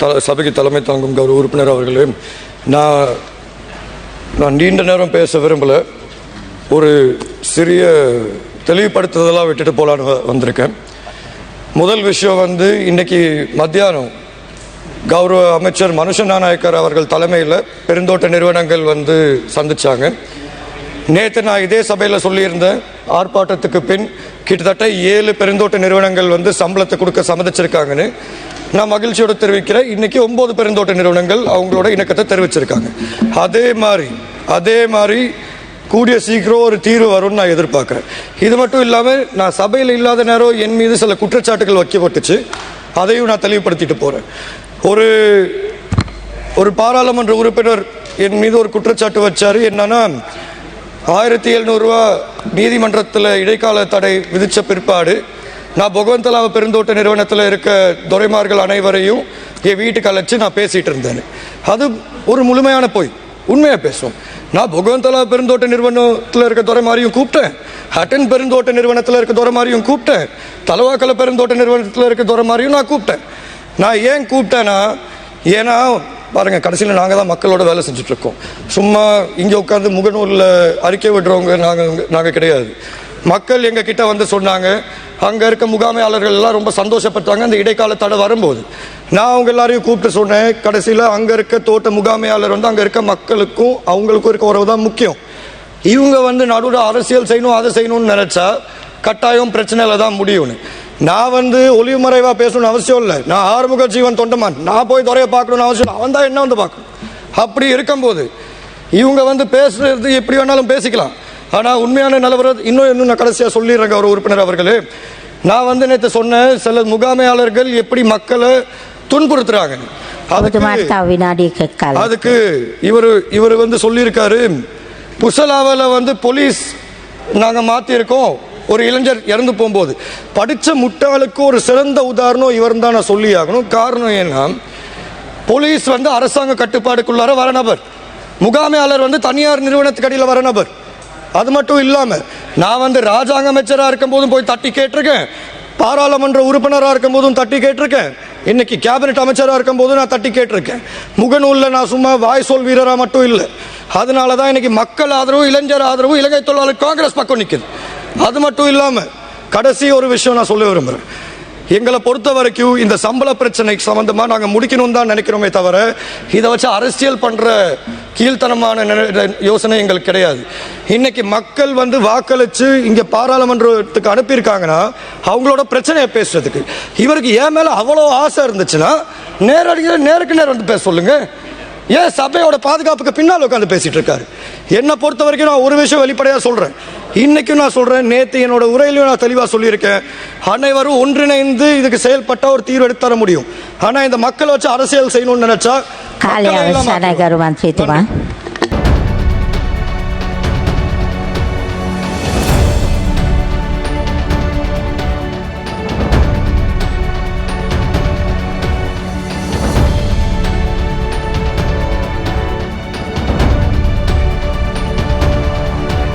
த சபைக்கு தலைமை தாங்கும் கௌரவ உறுப்பினர் அவர்களே நான் நான் நீண்ட நேரம் பேச விரும்பல. ஒரு சிறிய தெளிவுபடுத்துதலாக விட்டுட்டு போகலான்னு வந்திருக்கேன். முதல் விஷயம் வந்து இன்னைக்கு மத்தியானம் கௌரவ அமைச்சர் மனுஷ நாநாயக்கர் அவர்கள் தலைமையில் பெருந்தோட்ட நிறுவனங்கள் வந்து சந்திச்சாங்க. நேற்று நான் இதே சபையில் சொல்லியிருந்தேன் ஆர்ப்பாட்டத்துக்கு பின் கிட்டத்தட்ட ஏழு பெருந்தோட்ட நிறுவனங்கள் வந்து சம்பளத்தை கொடுக்க சம்மதிச்சிருக்காங்கன்னு நான் மகிழ்ச்சியோடு தெரிவிக்கிறேன். இன்றைக்கி ஒன்பது பெருந்தோட்ட நிறுவனங்கள் அவங்களோட இணக்கத்தை தெரிவிச்சிருக்காங்க. அதே மாதிரி அதே மாதிரி கூடிய சீக்கிரம் ஒரு தீர்வு வரும்னு நான் எதிர்பார்க்குறேன். இது மட்டும் இல்லாமல் நான் சபையில் இல்லாத நேரம் என் மீது சில குற்றச்சாட்டுகள் வைக்கப்பட்டுச்சு. அதையும் நான் தெளிவுபடுத்திட்டு போகிறேன் ஒரு ஒரு பாராளுமன்ற உறுப்பினர் என் மீது ஒரு குற்றச்சாட்டு வச்சார். என்னன்னா ஆயிரத்தி எழுநூறுரூவா நீதிமன்றத்தில் இடைக்கால தடை விதித்த பிற்பாடு நான் பகவந்தலாவ பெருந்தோட்ட நிறுவனத்தில் இருக்க துறைமார்கள் அனைவரையும் என் வீட்டுக்கு அழைச்சி நான் பேசிகிட்டு இருந்தேன். அது ஒரு முழுமையான பொய். உண்மையாக பேசுவோம். நான் பகவந்தலா பெருந்தோட்ட நிறுவனத்தில் இருக்க துரைமாரியும் கூப்பிட்டேன். ஹட்டன் பெருந்தோட்ட நிறுவனத்தில் இருக்க மாதிரியும் கூப்பிட்டேன். தலவாக்கலை பெருந்தோட்ட நிறுவனத்தில் இருக்க துரைமாரியும் நான் கூப்பிட்டேன். நான் ஏன் கூப்பிட்டேன்னா ஏன்னா பாருங்கள் கடைசியில் நாங்கள் தான் மக்களோட வேலை செஞ்சுட்ருக்கோம் சும்மா இங்கே உட்காந்து முகநூலில் அறிக்கை விடுறவங்க நாங்கள் நாங்கள் கிடையாது. மக்கள் எங்க கிட்ட வந்து சொன்னாங்க அங்க இருக்க முகாமையாளர்கள் எல்லாம் ரொம்ப சந்தோஷப்பட்டாங்க அந்த இடைக்கால தடை வரும்போது. நான் அவங்க எல்லாரையும் கூப்பிட்டு சொன்னேன் கடைசியில் அங்க இருக்க தோட்ட முகாமையாளர் வந்து அங்க இருக்க மக்களுக்கும் அவங்களுக்கும் இருக்க உறவு தான் முக்கியம். இவங்க வந்து நடுவில் அரசியல் செய்யணும் அதை செய்யணும்னு நினைச்சா கட்டாயம் பிரச்சனையில தான் முடியும்னு. நான் வந்து ஒளிவு மறைவா பேசணும்னு அவசியம் இல்லை. நான் ஆறுமுக ஜீவன் தொண்டமான். நான் போய் துறைய பார்க்கணும்னு அவசியம் இல்லை. அவன் தான் என்ன வந்து பார்க்கணும்? அப்படி இருக்கும்போது இவங்க வந்து பேசுறது எப்படி வேணாலும் பேசிக்கலாம். ஆனால் உண்மையான நிலவரம் இன்னும் இன்னும் நான் கடைசியாக சொல்லிடுறேங்க ஒரு உறுப்பினர் அவர்களே. நான் வந்து நேற்று சொன்னேன் சில முகாமையாளர்கள் எப்படி மக்களை துன்புறுத்துறாங்க. அதுக்கு அதுக்கு இவர் இவர் வந்து சொல்லியிருக்காரு புசலாவில் வந்து போலீஸ் நாங்கள் மாற்றிருக்கோம் ஒரு இளைஞர் இறந்து போகும்போது. படித்த முட்டாளுக்கு ஒரு சிறந்த உதாரணம் இவர் தான் நான் சொல்லி ஆகணும் காரணம் ஏன்னா போலீஸ் வந்து அரசாங்க கட்டுப்பாடுக்குள்ளார வர நபர். முகாமையாளர் வந்து தனியார் நிறுவனத்துக்கு அடியில் வர நபர். அது மட்டும் இல்லாமல் நான் வந்து ராஜாங்க அமைச்சராக இருக்கும் போதும் போய் தட்டி கேட்டிருக்கேன். பாராளுமன்ற உறுப்பினராக இருக்கும் போதும் தட்டி கேட்டிருக்கேன். இன்னைக்கு கேபினெட் அமைச்சராக இருக்கும் போதும் நான் தட்டி கேட்டிருக்கேன். முகநூலில் நான் சும்மா வாய் சொல் வீரராக மட்டும் இல்லை. அதனால தான் இன்னைக்கு மக்கள் ஆதரவு இளைஞர் ஆதரவு இலங்கை தொழிலாளர் காங்கிரஸ் பக்கம் நிற்குது அது மட்டும் இல்லாமல் கடைசி ஒரு விஷயம் நான் சொல்ல விரும்புகிறேன் எங்களை பொறுத்த வரைக்கும் இந்த சம்பள பிரச்சனை சம்மந்தமாக நாங்கள் முடிக்கணும் தான் நினைக்கிறோமே தவிர இதை வச்சு அரசியல் பண்ணுற கீழ்த்தனமான யோசனை எங்களுக்கு கிடையாது. இன்னைக்கு மக்கள் வந்து வாக்களித்து இங்கே பாராளுமன்றத்துக்கு அனுப்பியிருக்காங்கன்னா அவங்களோட பிரச்சனையை பேசுறதுக்கு. இவருக்கு ஏன் மேலே அவ்வளோ ஆசை இருந்துச்சுன்னா நேரடியாக நேருக்கு நேரம் வந்து பேச சொல்லுங்க. ஏன் சபையோட பாதுகாப்புக்கு பின்னால் உட்காந்து பேசிட்டு இருக்காரு? என்னை பொறுத்த வரைக்கும் நான் ஒரு விஷயம் வெளிப்படையாக சொல்கிறேன் இன்னைக்கும் நான் சொல்றேன் நேத்து என்னோட உரையிலையும் நான் தெளிவா சொல்லியிருக்கேன். அனைவரும் ஒன்றிணைந்து இதுக்கு செயல்பட்டா ஒரு தீர்வு எடுத்து தர முடியும். ஆனா இந்த மக்களை வச்சு அரசியல் செய்யணும்னு நினைச்சா